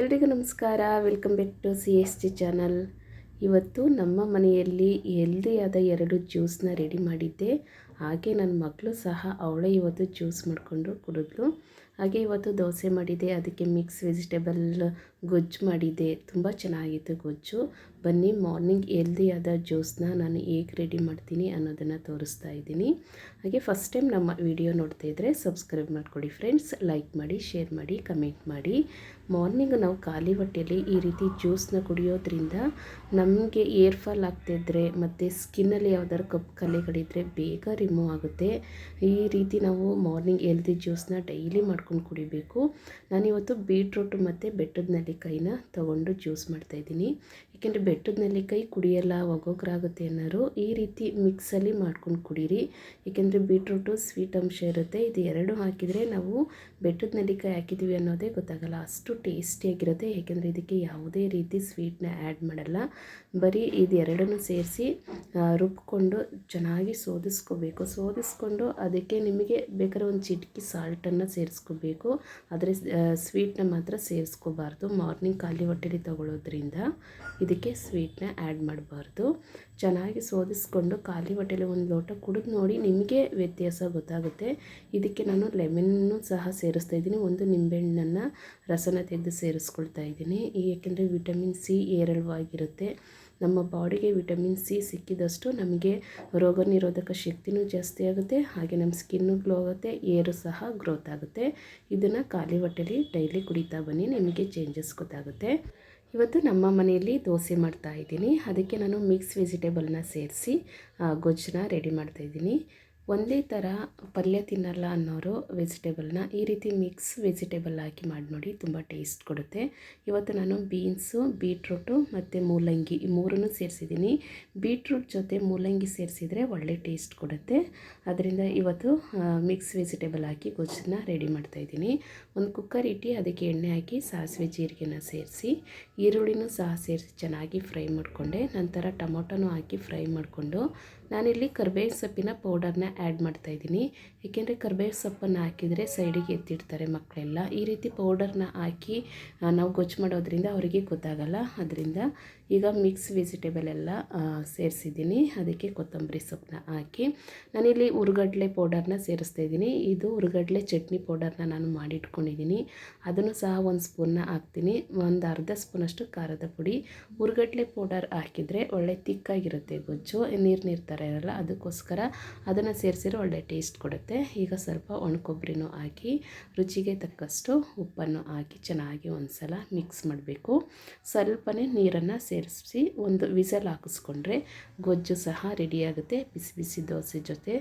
ಎಲ್ರಿಗೂ ನಮಸ್ಕಾರ. Welcome back to C S T channel ಇವತ್ತು ನಮ್ಮ ಮನೆಯಲ್ಲಿ ಹೆಲ್ದಿಯಾದ ಎರಡು ಜ್ಯೂಸನ್ನ ರೆಡಿ ಮಾಡಿದ್ದೆ. ಹಾಗೆ ನನ್ನ ಮಗಳು ಸಹ ಅವಳೇ ಇವತ್ತು ಜ್ಯೂಸ್ ಮಾಡಿಕೊಂಡು ಕುಡಿದ್ಲು. ಹಾಗೆ ಇವತ್ತು ದೋಸೆ ಮಾಡಿದೆ, ಅದಕ್ಕೆ ಮಿಕ್ಸ್ ವೆಜಿಟೇಬಲ್ ಗೊಜ್ಜು ಮಾಡಿದ್ದೆ ತುಂಬ ಚೆನ್ನಾಗಿತ್ತು ಗೊಜ್ಜು. ಬನ್ನಿ ಮಾರ್ನಿಂಗ್ ಹೆಲ್ದಿಯಾದ ಜ್ಯೂಸನ್ನ ನಾನು ಹೇಗೆ ರೆಡಿ ಮಾಡ್ತೀನಿ ಅನ್ನೋದನ್ನು ತೋರಿಸ್ತಾ ಇದ್ದೀನಿ. ಹಾಗೆ ಫಸ್ಟ್ ಟೈಮ್ ನಮ್ಮ ವಿಡಿಯೋ ನೋಡ್ತಾ ಇದ್ದರೆ ಸಬ್ಸ್ಕ್ರೈಬ್ ಮಾಡಿಕೊಡಿ ಫ್ರೆಂಡ್ಸ್ ಲೈಕ್ ಮಾಡಿ ಶೇರ್ ಮಾಡಿ ಕಮೆಂಟ್ ಮಾಡಿ. ಮಾರ್ನಿಂಗ್ ನಾವು ಖಾಲಿ ಹೊಟ್ಟೆಯಲ್ಲಿ ಈ ರೀತಿ ಜ್ಯೂಸನ್ನ ಕುಡಿಯೋದ್ರಿಂದ ನಮಗೆ ಏರ್ ಫಾಲ್ ಆಗ್ತಿದ್ರೆ ಮತ್ತು ಸ್ಕಿನ್ನಲ್ಲಿ ಯಾವ್ದಾದ್ರು ಕಪ್ಪು ಕಲೆಗಳಿದ್ದರೆ ಬೇಗ ರಿಮೂವ್ ಆಗುತ್ತೆ. ಈ ರೀತಿ ನಾವು ಮಾರ್ನಿಂಗ್ ಹೆಲ್ದಿ ಜ್ಯೂಸನ್ನ ಡೈಲಿ ಮಾಡ್ಕೊಂಡು ಕುಡಿಬೇಕು. ನಾನಿವತ್ತು ಬೀಟ್ರೂಟು ಮತ್ತು ಬೆಟ್ಟದ ನೆಲ್ಲಿಕಾಯಿನ ತೊಗೊಂಡು ಜ್ಯೂಸ್ ಮಾಡ್ತಾಯಿದ್ದೀನಿ ಏಕೆಂದರೆ ಬೆಟ್ಟದ ನೆಲ್ಲಿಕಾಯಿ ಕುಡಿಯಲ್ಲ ಒಗೊಗ್ರಾಗುತ್ತೆ ಅನ್ನೋರು ಈ ರೀತಿ ಮಿಕ್ಸಲ್ಲಿ ಮಾಡ್ಕೊಂಡು ಕುಡೀರಿ. ಏಕೆಂದರೆ ಬೀಟ್ರೂಟು ಸ್ವೀಟ್ ಅಂಶ ಇರುತ್ತೆ. ಇದು ಎರಡು ಹಾಕಿದರೆ ನಾವು ಬೆಟ್ಟದ ನೆಲ್ಲಿಕಾಯಿ ಹಾಕಿದ್ದೀವಿ ಅನ್ನೋದೇ ಗೊತ್ತಾಗಲ್ಲ. ಅಷ್ಟು ಟೇಸ್ಟಿಯಾಗಿರುತ್ತೆ. ಏಕೆಂದರೆ ಇದಕ್ಕೆ ಯಾವುದೇ ರೀತಿ ಸ್ವೀಟ್ನ ಆ್ಯಡ್ ಮಾಡಲ್ಲ. ಬರೀ ಇದು ಸೇರಿಸಿ ರುಬ್ಕೊಂಡು ಚೆನ್ನಾಗಿ ಸೋದಿಸ್ಕೋಬೇಕು. ಸೋದಿಸ್ಕೊಂಡು ಅದಕ್ಕೆ ನಿಮಗೆ ಬೇಕಾದ್ರೆ ಒಂದು ಚಿಟಕಿ ಸಾಲ್ಟನ್ನು ಸೇರಿಸ್ಕೋಬೇಕು. ಆದರೆ ಸ್ವೀಟ್ನ ಮಾತ್ರ ಸೇರಿಸ್ಕೋಬಾರ್ದು. ಮಾರ್ನಿಂಗ್ ಖಾಲಿ ಹೊಟ್ಟೆಲಿ ತಗೊಳ್ಳೋದ್ರಿಂದ ಇದಕ್ಕೆ ಸ್ವೀಟ್ನ ಆ್ಯಡ್ ಮಾಡಬಾರ್ದು. ಚೆನ್ನಾಗಿ ಸೋದಿಸ್ಕೊಂಡು ಖಾಲಿ ಹೊಟ್ಟೆಲಿ ಒಂದು ಲೋಟ ಕುಡಿದು ನೋಡಿ ನಿಮಗೆ ವ್ಯತ್ಯಾಸ ಗೊತ್ತಾಗುತ್ತೆ. ಇದಕ್ಕೆ ನಾನು ಲೆಮನ್ನು ಸಹ ಸೇರಿಸ್ತಾ ಇದ್ದೀನಿ. ಒಂದು ನಿಂಬೆಹಣ್ಣನ್ನು ರಸನ ತೆಗೆದು ಸೇರಿಸ್ಕೊಳ್ತಾ ಇದ್ದೀನಿ. ಏಕೆಂದರೆ ವಿಟಮಿನ್ ಸಿ ಏರಳವಾಗಿರುತ್ತೆ ನಮ್ಮ ಬಾಡಿಗೆ ವಿಟಮಿನ್ ಸಿ ಸಿಕ್ಕಿದಷ್ಟು ನಮಗೆ ರೋಗ ನಿರೋಧಕ ಶಕ್ತಿನೂ ಜಾಸ್ತಿ ಆಗುತ್ತೆ. ಹಾಗೆ ನಮ್ಮ ಸ್ಕಿನ್ನು ಗ್ಲೋ ಆಗುತ್ತೆ ಏರು ಸಹ ಗ್ರೋತ್ ಆಗುತ್ತೆ. ಇದನ್ನು ಖಾಲಿ ಹೊಟ್ಟೆಲಿ ಡೈಲಿ ಕುಡಿತಾ ಬನ್ನಿ. ನಿಮಗೆ ಚೇಂಜಸ್ ಗೊತ್ತಾಗುತ್ತೆ. ಇವತ್ತು ನಮ್ಮ ಮನೆಯಲ್ಲಿ ದೋಸೆ ಮಾಡ್ತಾ ಇದ್ದೀನಿ. ಅದಕ್ಕೆ ನಾನು ಮಿಕ್ಸ್ ವೆಜಿಟೇಬಲ್ನ ಸೇರಿಸಿ ಗೊಜ್ಜನ್ನ ರೆಡಿ ಮಾಡ್ತಾಯಿದ್ದೀನಿ ಒಂದೇ ಥರ ಪಲ್ಯ ತಿನ್ನಲ್ಲ ಅನ್ನೋರು ವೆಜಿಟೇಬಲ್ನ ಈ ರೀತಿ ಮಿಕ್ಸ್ ವೆಜಿಟೇಬಲ್ ಹಾಕಿ ಮಾಡಿ ನೋಡಿ ತುಂಬ ಟೇಸ್ಟ್ ಕೊಡುತ್ತೆ. ಇವತ್ತು ನಾನು ಬೀನ್ಸು, ಬೀಟ್ರೂಟು ಮತ್ತು ಮೂಲಂಗಿ ಈ ಮೂರನ್ನು ಸೇರಿಸಿದ್ದೀನಿ. ಬೀಟ್ರೂಟ್ ಜೊತೆ ಮೂಲಂಗಿ ಸೇರಿಸಿದರೆ ಒಳ್ಳೆ ಟೇಸ್ಟ್ ಕೊಡುತ್ತೆ. ಅದರಿಂದ ಇವತ್ತು ಮಿಕ್ಸ್ ವೆಜಿಟೇಬಲ್ ಹಾಕಿ ಗೊಜ್ಜನ್ನ ರೆಡಿ ಮಾಡ್ತಾಯಿದ್ದೀನಿ ಒಂದು ಕುಕ್ಕರ್ ಇಟ್ಟು ಅದಕ್ಕೆ ಎಣ್ಣೆ ಹಾಕಿ, ಸಾಸಿವೆ, ಜೀರಿಗೆನ ಸೇರಿಸಿ, ಈರುಳ್ಳಿನೂ ಸಹ ಸೇರಿಸಿ ಚೆನ್ನಾಗಿ ಫ್ರೈ ಮಾಡಿಕೊಂಡೆ. ನಂತರ ಟೊಮೊಟೊನೂ ಹಾಕಿ ಫ್ರೈ ಮಾಡಿಕೊಂಡು ನಾನಿಲ್ಲಿ ಕರ್ಬೇವಿನ ಸೊಪ್ಪಿನ ಪೌಡರ್ನ ಆ್ಯಡ್ ಮಾಡ್ತಾಯಿದ್ದೀನಿ ಏಕೆಂದರೆ ಕರ್ಬೇವು ಸೊಪ್ಪನ್ನು ಹಾಕಿದರೆ ಸೈಡಿಗೆ ಎತ್ತಿಡ್ತಾರೆ ಮಕ್ಕಳೆಲ್ಲ ಈ ರೀತಿ ಪೌಡರ್ನ ಹಾಕಿ ನಾವು ಗೊಜ್ಜು ಮಾಡೋದ್ರಿಂದ ಅವರಿಗೆ ಗೊತ್ತಾಗಲ್ಲ. ಅದರಿಂದ ಈಗ ಮಿಕ್ಸ್ ವೆಜಿಟೇಬಲ್ ಎಲ್ಲ ಸೇರಿಸಿದ್ದೀನಿ. ಅದಕ್ಕೆ ಕೊತ್ತಂಬರಿ ಸೊಪ್ಪನ್ನ ಹಾಕಿ ನಾನಿಲ್ಲಿ ಉರ್ಗಡ್ಲೆ ಪೌಡರ್ನ ಸೇರಿಸ್ತಾ ಇದ್ದೀನಿ. ಇದು ಉರ್ಗಡ್ಲೆ ಚಟ್ನಿ ಪೌಡರ್ನ ನಾನು ಮಾಡಿಟ್ಕೊಂಡಿದ್ದೀನಿ. ಅದನ್ನು ಸಹ ಒಂದು ಸ್ಪೂನ್ನ ಹಾಕ್ತೀನಿ. ಒಂದು ಅರ್ಧ ಸ್ಪೂನಷ್ಟು ಖಾರದ ಪುಡಿ. ಉರ್ಗಡ್ಲೆ ಪೌಡರ್ ಹಾಕಿದರೆ ಒಳ್ಳೆ ತಿಕ್ಕಾಗಿರುತ್ತೆ ಗೊಜ್ಜು. ನೀರು ನೀರು ಥರ ಇರಲ್ಲ, ಅದಕ್ಕೋಸ್ಕರ ಅದನ್ನು ಸೇರಿಸಿದ್ರೆ ಒಳ್ಳೆ ಟೇಸ್ಟ್ ಕೊಡುತ್ತೆ. ಈಗ ಸ್ವಲ್ಪ ಒಣಕೊಬ್ಬರಿನೂ ಹಾಕಿ, ರುಚಿಗೆ ತಕ್ಕಷ್ಟು ಉಪ್ಪನ್ನು ಹಾಕಿ ಚೆನ್ನಾಗಿ ಒಂದು ಸಲ ಮಿಕ್ಸ್ ಮಾಡಬೇಕು. ಸ್ವಲ್ಪನೇ ನೀರನ್ನು ಸೇರಿಸಿ ಒಂದು ವಿಸಲ್ ಹಾಕಿಸ್ಕೊಂಡ್ರೆ ಗೊಜ್ಜು ಸಹ ರೆಡಿಯಾಗುತ್ತೆ ಬಿಸಿ ಬಿಸಿ ದೋಸೆ ಜೊತೆ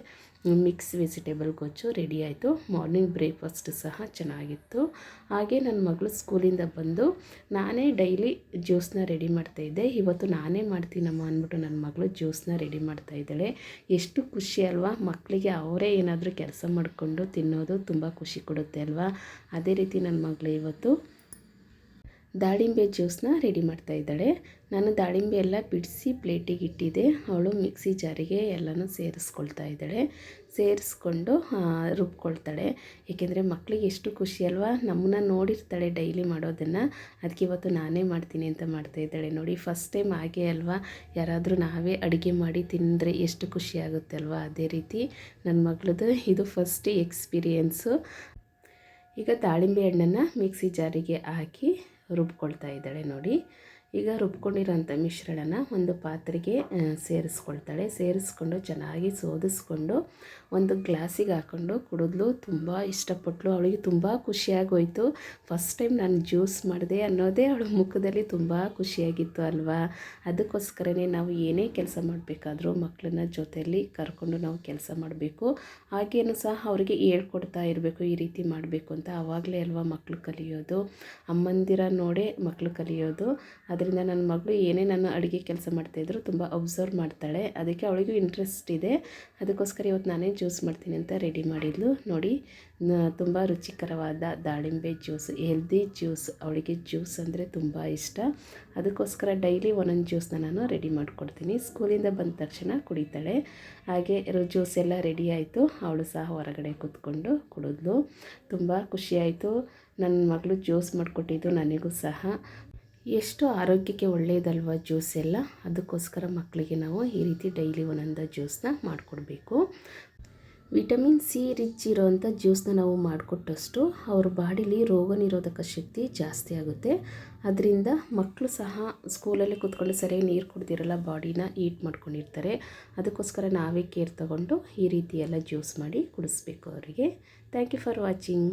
ಮಿಕ್ಸ್ ವೆಜಿಟೇಬಲ್ ಗೊಜ್ಜು ರೆಡಿ ಆಯಿತು. ಮಾರ್ನಿಂಗ್ ಬ್ರೇಕ್ಫಾಸ್ಟ್ ಸಹ ಚೆನ್ನಾಗಿತ್ತು. ಹಾಗೆ ನನ್ನ ಮಗಳು ಸ್ಕೂಲಿಂದ ಬಂದು ನಾನೇ ಡೈಲಿ ಜ್ಯೂಸನ್ನ ರೆಡಿ ಮಾಡ್ತಾಯಿದ್ದೆ ಇವತ್ತು ನಾನೇ ಮಾಡ್ತೀನಮ್ಮ ಅಂದ್ಬಿಟ್ಟು ನನ್ನ ಮಗಳು ಜ್ಯೂಸನ್ನ ರೆಡಿ ಮಾಡ್ತಾ ಇದ್ದಾಳೆ. ಎಷ್ಟು ಖುಷಿ ಅಲ್ವಾ? ಮಕ್ಕಳಿಗೆ ಅವರೇ ಏನಾದರೂ ಕೆಲಸ ಮಾಡಿಕೊಂಡು ತಿನ್ನೋದು ತುಂಬ ಖುಷಿ ಕೊಡುತ್ತೆ ಅಲ್ವಾ? ಅದೇ ರೀತಿ ನನ್ನ ಮಗಳು ಇವತ್ತು ದಾಳಿಂಬೆ ಜ್ಯೂಸನ್ನ ರೆಡಿ ಮಾಡ್ತಾ ಇದ್ದಾಳೆ. ನಾನು ದಾಳಿಂಬೆ ಎಲ್ಲ ಬಿಡಿಸಿ ಪ್ಲೇಟಿಗೆ ಇಟ್ಟಿದ್ದೆ. ಅವಳು ಮಿಕ್ಸಿ ಜಾರಿಗೆ ಎಲ್ಲನೂ ಸೇರಿಸ್ಕೊಳ್ತಾ ಇದ್ದಾಳೆ. ಸೇರಿಸ್ಕೊಂಡು ರುಬ್ಕೊಳ್ತಾಳೆ. ಏಕೆಂದರೆ ಮಕ್ಕಳಿಗೆ ಎಷ್ಟು ಖುಷಿ ಅಲ್ವಾ? ನಮ್ಮನ್ನ ನೋಡಿರ್ತಾಳೆ ಡೈಲಿ ಮಾಡೋದನ್ನು. ಅದಕ್ಕೆ ಇವತ್ತು ನಾನೇ ಮಾಡ್ತೀನಿ ಅಂತ ಮಾಡ್ತಾ ಇದ್ದಾಳೆ. ನೋಡಿ ಫಸ್ಟ್ ಟೈಮ್ ಹಾಗೆ ಅಲ್ವಾ? ಯಾರಾದರೂ ನಾವೇ ಅಡುಗೆ ಮಾಡಿ ತಿಂದರೆ ಎಷ್ಟು ಖುಷಿ ಆಗುತ್ತೆ ಅಲ್ವಾ? ಅದೇ ರೀತಿ ನನ್ನ ಮಗಳದು ಇದು ಫಸ್ಟ್ ಎಕ್ಸ್ಪೀರಿಯೆನ್ಸು ಈಗ ದಾಳಿಂಬೆ ಹಣ್ಣನ್ನು ಮಿಕ್ಸಿ ಜಾರಿಗೆ ಹಾಕಿ ರುಬ್ಕೊಳ್ತಾ ಇದ್ದಾಳೆ ನೋಡಿ. ಈಗ ರುಬ್ಕೊಂಡಿರೋಂಥ ಮಿಶ್ರಣನ ಒಂದು ಪಾತ್ರೆಗೆ ಸೇರಿಸ್ಕೊಳ್ತಾಳೆ. ಸೇರಿಸ್ಕೊಂಡು ಚೆನ್ನಾಗಿ ಸೋದಿಸ್ಕೊಂಡು ಒಂದು ಗ್ಲಾಸಿಗೆ ಹಾಕ್ಕೊಂಡು ಕುಡಿದ್ಲು. ತುಂಬ ಇಷ್ಟಪಟ್ಟಳು ಅವಳಿಗೆ ತುಂಬ ಖುಷಿಯಾಗೋಯಿತು. ಫಸ್ಟ್ ಟೈಮ್ ನಾನು ಜ್ಯೂಸ್ ಮಾಡಿದೆ ಅನ್ನೋದೇ ಅವಳ ಮುಖದಲ್ಲಿ ತುಂಬ ಖುಷಿಯಾಗಿತ್ತು ಅಲ್ವಾ? ಅದಕ್ಕೋಸ್ಕರನೇ ನಾವು ಏನೇ ಕೆಲಸ ಮಾಡಬೇಕಾದ್ರೂ ಮಕ್ಕಳನ್ನ ಜೊತೆಯಲ್ಲಿ ಕರ್ಕೊಂಡು ನಾವು ಕೆಲಸ ಮಾಡಬೇಕು. ಹಾಗೇನು ಸಹ ಅವರಿಗೆ ಹೇಳ್ಕೊಡ್ತಾ ಇರಬೇಕು, ಈ ರೀತಿ ಮಾಡಬೇಕು ಅಂತ. ಆವಾಗಲೇ ಅಲ್ವಾ ಮಕ್ಕಳು ಕಲಿಯೋದು? ಅಮ್ಮಂದಿರ ನೋಡೇ ಮಕ್ಕಳು ಕಲಿಯೋದು. ಆದ್ದರಿಂದ ನನ್ನ ಮಗಳು ಏನೇ ನಾನು ಅಡುಗೆ ಕೆಲಸ ಮಾಡ್ತಾಯಿದ್ರು ತುಂಬ ಅಬ್ಸರ್ವ್ ಮಾಡ್ತಾಳೆ. ಅದಕ್ಕೆ ಅವಳಿಗೂ ಇಂಟ್ರೆಸ್ಟ್ ಇದೆ. ಅದಕ್ಕೋಸ್ಕರ ಇವತ್ತು ನಾನೇ ಜ್ಯೂಸ್ ಮಾಡ್ತೀನಿ ಅಂತ ರೆಡಿ ಮಾಡಿದ್ಲು. ನೋಡಿ ತುಂಬ ರುಚಿಕರವಾದ ದಾಳಿಂಬೆ ಜ್ಯೂಸ್ ಹೆಲ್ದಿ ಜ್ಯೂಸ್ ಅವಳಿಗೆ ಜ್ಯೂಸ್ ಅಂದರೆ ತುಂಬ ಇಷ್ಟ. ಅದಕ್ಕೋಸ್ಕರ ಡೈಲಿ ಒಂದೊಂದು ಜ್ಯೂಸ್ನ ನಾನು ರೆಡಿ ಮಾಡಿಕೊಡ್ತೀನಿ. ಸ್ಕೂಲಿಂದ ಬಂದ ತಕ್ಷಣ ಕುಡಿತಾಳೆ. ಹಾಗೆ ಜ್ಯೂಸ್ ಎಲ್ಲ ರೆಡಿ ಆಯಿತು. ಅವಳು ಸಹ ಹೊರಗಡೆ ಕೂತ್ಕೊಂಡು ಕುಡಿದ್ಲು. ತುಂಬ ಖುಷಿಯಾಯಿತು ನನ್ನ ಮಗಳು ಜ್ಯೂಸ್ ಮಾಡಿಕೊಟ್ಟಿದ್ದು ನನಗೂ ಸಹ. ಎಷ್ಟು ಆರೋಗ್ಯಕ್ಕೆ ಒಳ್ಳೆಯದಲ್ವ ಜ್ಯೂಸ್ ಎಲ್ಲ? ಅದಕ್ಕೋಸ್ಕರ ಮಕ್ಕಳಿಗೆ ನಾವು ಈ ರೀತಿ ಡೈಲಿ ಒಂದೊಂದು ಜ್ಯೂಸನ್ನ ಮಾಡಿಕೊಡ್ಬೇಕು. ವಿಟಮಿನ್ ಸಿ ರಿಚ್ ಇರೋವಂಥ ಜ್ಯೂಸನ್ನ ನಾವು ಮಾಡಿಕೊಟ್ಟಷ್ಟು ಅವ್ರ ಬಾಡಿಲಿ ರೋಗ ನಿರೋಧಕ ಶಕ್ತಿ ಜಾಸ್ತಿ ಆಗುತ್ತೆ. ಅದರಿಂದ ಮಕ್ಕಳು ಸಹ ಸ್ಕೂಲಲ್ಲಿ ಕೂತ್ಕೊಂಡು ಸರಿಯಾಗಿ ನೀರು ಕುಡ್ದಿರಲ್ಲ, ಬಾಡಿನ ಈಟ್ ಮಾಡ್ಕೊಂಡಿರ್ತಾರೆ. ಅದಕ್ಕೋಸ್ಕರ ನಾವೇ ಕೇರ್ ತಗೊಂಡು ಈ ರೀತಿ ಎಲ್ಲ ಜ್ಯೂಸ್ ಮಾಡಿ ಕುಡಿಸ್ಬೇಕು ಅವರಿಗೆ. Thank you for watching.